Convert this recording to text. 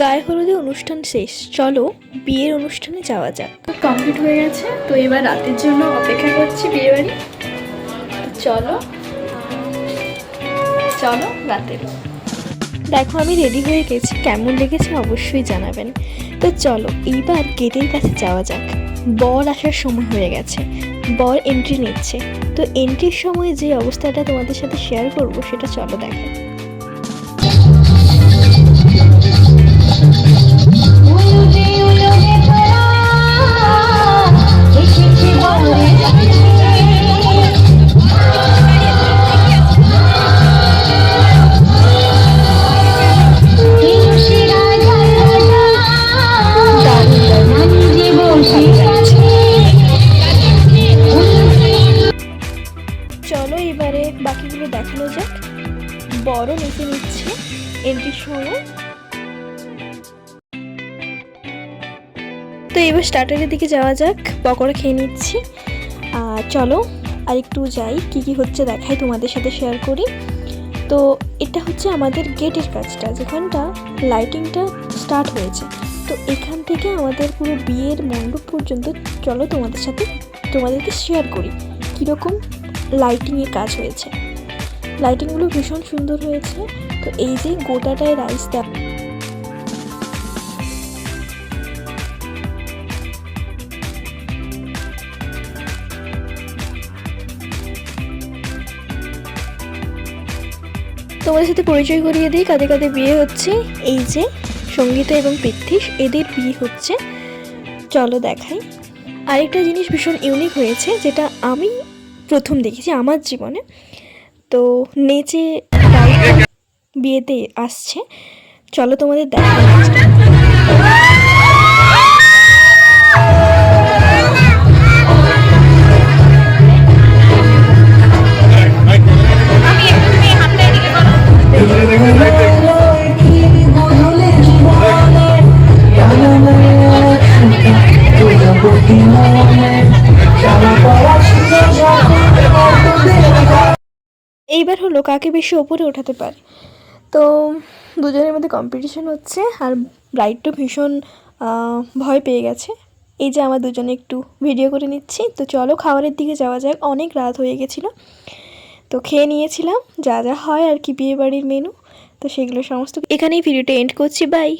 গায়ে হলুদে অনুষ্ঠান শেষ। চলো বিয়ের অনুষ্ঠানে যাওয়া যাক। কমপ্লিট হয়ে গেছে তো এবার রাতের জন্য অপেক্ষা করছি বিয়ে বাড়ি চলো চলো রাতের। দেখো আমি রেডি হয়ে গেছি। কেমন লেগেছে অবশ্যই জানাবেন। তো চলো এইবার গেটের কাছে যাওয়া যাক। বর আসার সময় হয়ে গেছে। বর এন্ট্রি নিচ্ছে। তো এন্ট্রির সময় যে অবস্থাটা তোমাদের সাথে শেয়ার করব সেটা চলো দেখাই। চলো এবারে বাকিগুলো দেখানো যাক। বড় নিচে নিচ্ছে। এন্ট্রির সময় তো এবার স্টার্টারের দিকে যাওয়া যাক। পকোড়া খেয়ে নিচ্ছি। আর চলো আর একটু যাই, কি কি হচ্ছে দেখাই তোমাদের সাথে শেয়ার করি। তো এটা হচ্ছে আমাদের গেটের কাজটা, যেখানটা লাইটিংটা স্টার্ট হয়েছে। তো এখান থেকে আমাদের পুরো বিয়ের মণ্ডপ পর্যন্ত চলো তোমাদের সাথে তোমাদেরকে শেয়ার করি। কীরকম? লাইটিংয়ের কাজ হয়েছে। লাইটিংগুলো ভীষণ সুন্দর হয়েছে। তো এই যে গোটাটায় রাইস দেওয়া তোমাদের সাথে পরিচয় করিয়ে দিই কাদের কাদের বিয়ে হচ্ছে। এই যে সঙ্গীতা এবং পৃথ্বীশ এদের বিয়ে হচ্ছে। চলো দেখাই। আরেকটা জিনিস ভীষণ ইউনিক হয়েছে, যেটা আমি প্রথম দেখেছি আমার জীবনে। তো নেচে বিয়েতে আসছে। চলো তোমাদের দেখাই। এইবার হলো কাকে বেশি ওপরে ওঠাতে পারে। তো দুজনের মধ্যে কম্পিটিশন হচ্ছে আর ব্রাইডটা ভীষণ ভয় পেয়ে গেছে। এই যে আমার দুজনে একটু ভিডিও করে নিচ্ছি। তো চলো খাবারের দিকে যাওয়া যাক। অনেক রাত হয়ে গেছিল। তো খেয়ে নিয়েছিলাম। যা যা হয় আর কি বিয়ে বাড়ির মেনু তো সেগুলো সমস্ত এখানেই ভিডিওটা এন্ড করছি। বাই